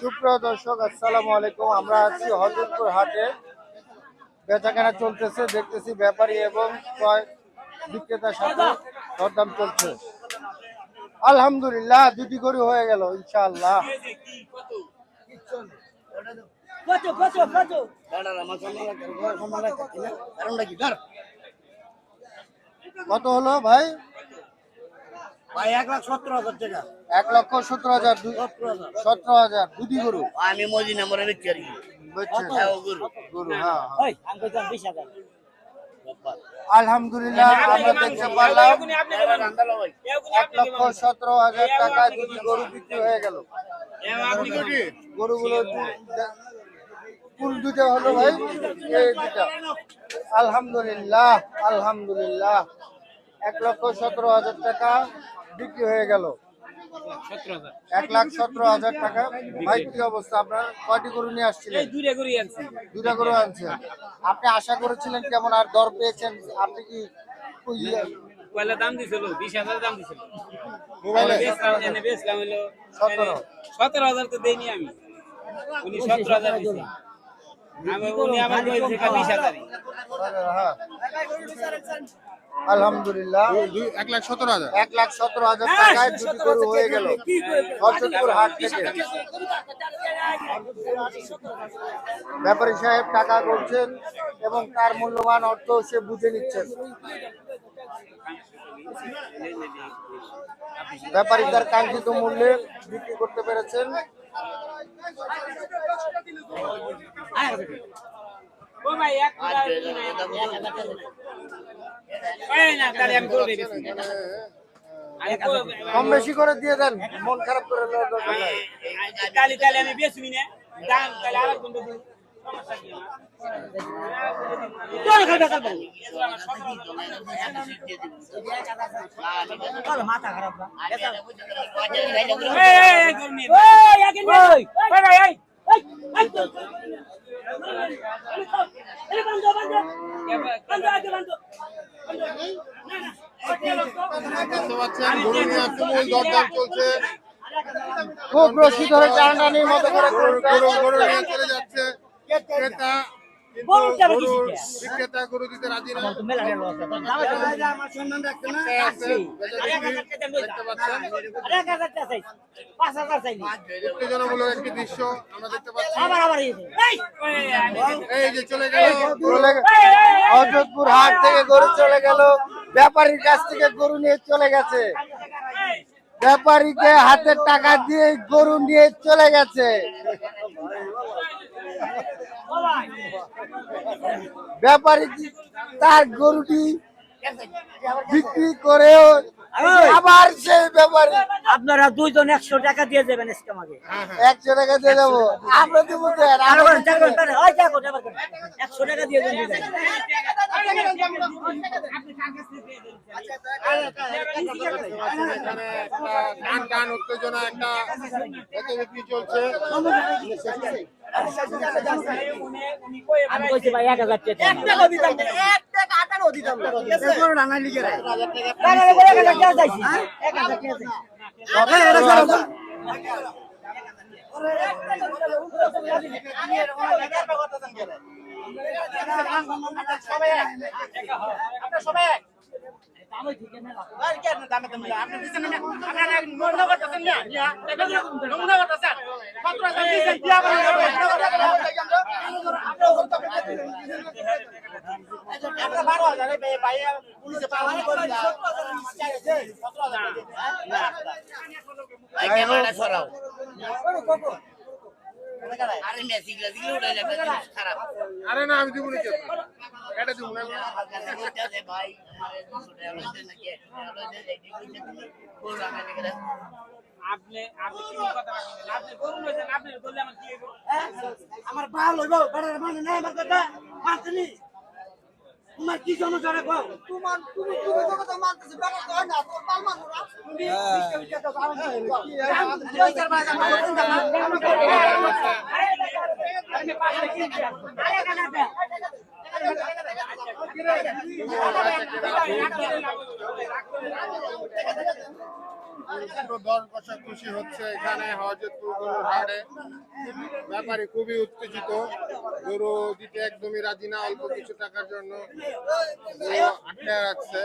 সুপ্রিয় দর্শক আসসালামু আলাইকুম। আমরা আছি হজরতপুর হাটে। বেচাকেনা চলতেছে দেখতেছি ব্যাপারী এবং ক্রয় বিক্রেতার সাথে দরদাম চলছে। আলহামদুলিল্লাহ দুটি গরু হয়ে গেল ইনশাআল্লাহ। কত হলো ভাই? ভাই এক লাখ সত্তর হাজার টাকা এক লক্ষ সত্তর হাজার সতেরো হাজার দুটি গরু আমি আর কি? হ্যাঁ, গরু হ্যাঁ হ্যাঁ। বিশ হাজার আলহামদুলিল্লাহ আমরা দেখতে পারলাম এক লক্ষ সতেরো হাজার টাকায় দুটি গরু বিক্রি হয়ে গেল গরুগুলো কুল দুটো হলো ভাই এই দুটা আলহামদুলিল্লাহ আলহামদুলিল্লাহ এক লক্ষ সতেরো হাজার টাকা বিক্রি হয়ে গেল। এক লাখ সতেরো হাজার টাকা। ভাই কি অবস্থা আপনার? কয়টি গরু নিয়ে আসছিলেন? দূরে করে আনছি। দুটা গরু আনছেন। আপনি আশা করেছিলেন কেমন আর দর পেয়েছেন? আপনি কি ইয়ে- দাম দিছিল? বিশ হাজার দাম দিছিল। মোবাইলে? বেচলাম হলো সতেরো। সতেরো হাজার তো দেয়নি আমি। উনি সতেরো হাজার আমি উনি আমার বিশ হাজারই। হ্যাঁ। আলহামদুলিল্লাহ। এক লাখ সতেরো হাজার। এক লাখ সতেরো হাজার টাকায় দুটি গরু হয়ে গেল। হরচন্দপুর হাট থেকে। ব্যাপারী সাহেব টাকা করছেন এবং তার মূল্যবান অর্থ সে বুঝে নিচ্ছেন। ব্যাপারী তার কাঙ্ক্ষিত মূল্যে বিক্রি করতে পেরেছেন। ও ভাই এক কম বেশি করে দিয়ে দেন মন খারাপ করে তাহলে তাহলে আমি বেচবি না দাম তাহলে? মাথা খারাপ দেখতে পাচ্ছেন গরু নিয়ে তুমুল দরদাম চলছে খুব রশি ধরে টানাটানির মতো করে গরু। গরু নিয়ে চলে যাচ্ছে ক্রেতা বিক্রেতা গরু দিতে রাজি না। আমার সম্মান রাখতে না একটাই আছে, বেচাকেনি দেখতে পাচ্ছেন। এক হাজার টাকা চাই পাঁচ হাজার চাইনি উত্তেজনামূলক একটি দৃশ্য আমরা দেখতে পাচ্ছি। আবার আবার এই যে। চলে গেল। চলে হাট থেকে গরু চলে গেল। ব্যাপারীর কাছ থেকে গরু নিয়ে চলে গেছে। ব্যাপারীকে হাতের টাকা দিয়ে গরু নিয়ে চলে গেছে। ব্যাপারী তার গরুটি বিক্রি করেও আবার সেই ব্যাপারী। আপনারা দুইজন একশো টাকা দিয়ে দেবেন আজকে আমাকে। একশো টাকা দিয়ে আমরা দেবো। একশো টাকা দিয়ে টান উত্তেজনা একটা বিক্রি চলছে আমি কইছি ভাই এক হাজার টাকা দিতাম না, এক টাকা আটারও দিতাম না। এ গরু রান্না লিখে রাখ। টাকা দেবো, এক হাজার টাকা চাইছি। এক হাজার টাকা চাইছি। ক্যামেরাটা সরাও আরে আরে না আমি দিব এটা দিব না। ভাই আপনি আপনি কি কথা বলছেন আপনি বললে আমার কি হইব? আমার ভালো হইব বেড়ার মানে নাই আমার কথা। মানছিনি তোমার কি জন্য জনে কও তোমার তুমি তুমি তো কথা মানতেছ বেড়ার তো না তো পাল মানো তুমি বিষ্টা বিষ্টা তো ভালো না ওই তার বাজা আমার কথা আরে কানা বে পুরো দশ বছর খুশি হচ্ছে এখানে হজরতপুর গরুর হাটে ব্যাপারে খুবই উত্তেজিত গরু দিতে একদমই রাজি না অল্প কিছু টাকার জন্য আটকে রাখছে